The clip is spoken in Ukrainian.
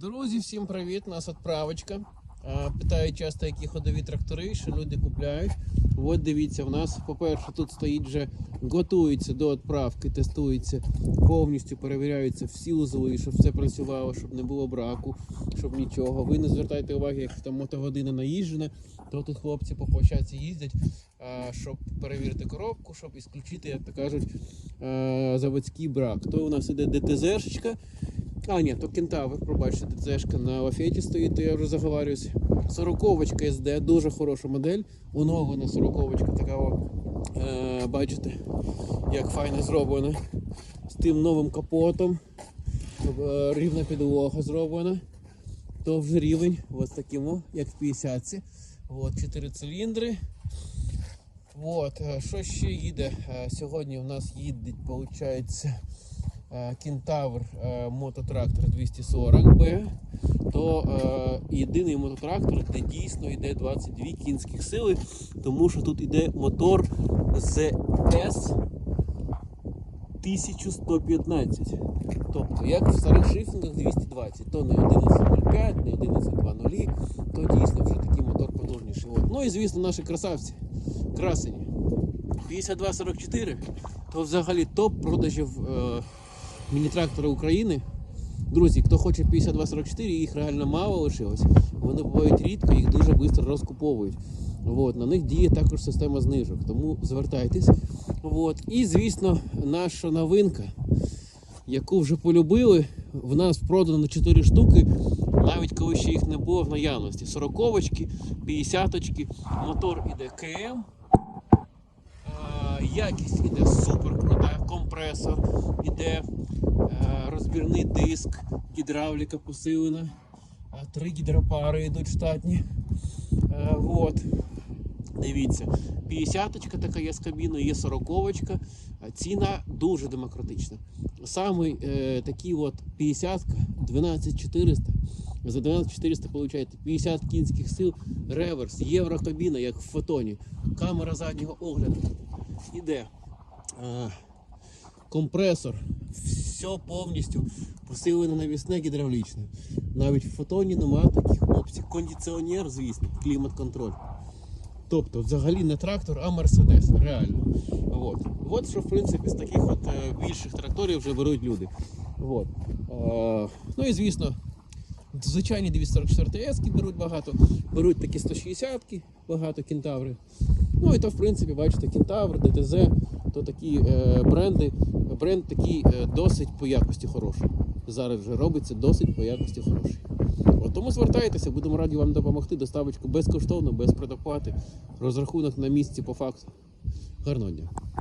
Друзі, всім привіт! Нас відправочка. Питають часто, які ходові трактори, що люди купляють. От дивіться, в нас, по-перше, тут стоїть вже, готується до відправки, тестується, повністю перевіряються всі узли, щоб все працювало, щоб не було браку, щоб нічого. Ви не звертайте уваги, як там мотогодина наїжджена, то тут хлопці по площадці їздять, щоб перевірити коробку, щоб ісключити, як то кажуть, заводський брак. То у нас іде ДТЗ-шечка. А, ні, то кентавр, пробачте, ДЦшка на лафеті стоїть, то я вже заговарююсь. Сороковочка СД, дуже хороша модель. Оновлена сороковочка, така, о, е, бачите, як файно зроблена. З тим новим капотом. Е, рівна підлога зроблена. То вже рівень, ось таким, о, як в 50-ці. От, 4 циліндри. От, е, що ще їде? Е, Сьогодні у нас їде, виходить, Кентавр е, мототрактор 240B, то е, єдиний мототрактор, де дійсно йде 22 кінських сили, тому що тут йде мотор ZS 1115. Тобто, як в старих шифінгах 220, то не 11.05, не 11.2.0, то дійсно вже такий мотор потужніший. От. Ну і звісно, наші красавці, красені. 5244, то взагалі топ продажів е, міні-трактора України. Друзі, хто хоче 5244, їх реально мало лишилось. Вони бувають рідко, їх дуже швидко розкуповують. От, на них діє також система знижок, тому звертайтесь. От. І, звісно, наша новинка, яку вже полюбили, в нас продано 4 штуки, навіть коли ще їх не було в наявності. 40-очки, 50-очки, мотор іде КМ. Якість іде супер крута, компресор, іде е, розбірний диск, гідравліка посилена, е, три гідропари йдуть штатні. Е, Вот. Дивіться, 50-очка така є з кабіною, є 40-очка. Ціна дуже демократична. Саме е, такі от 50-ка, 12400. За 12400 получаєте 50 кінських сил, реверс, єврокабіна, як в фотоні, камера заднього огляду. Іде компресор, все повністю посилене навісне гідравлічне. Навіть в фотоні немає таких опцій. Кондиціонер, звісно, клімат-контроль. Тобто, взагалі не трактор, а Мерседес. Реально. От. От що, в принципі, з таких от е, більших тракторів вже беруть люди. От. Е, ну і звісно, звичайні 244 с беруть багато, беруть такі 160-ки, багато кентаври. Ну і то, в принципі, бачите, кентавр, ДТЗ, то такі е, бренди. Бренд такий е, досить по якості хороший. Зараз вже робиться досить по якості хороший. От тому звертайтеся, будемо раді вам допомогти. Доставочку безкоштовно, без предоплати. Розрахунок на місці по факту. Гарного дня.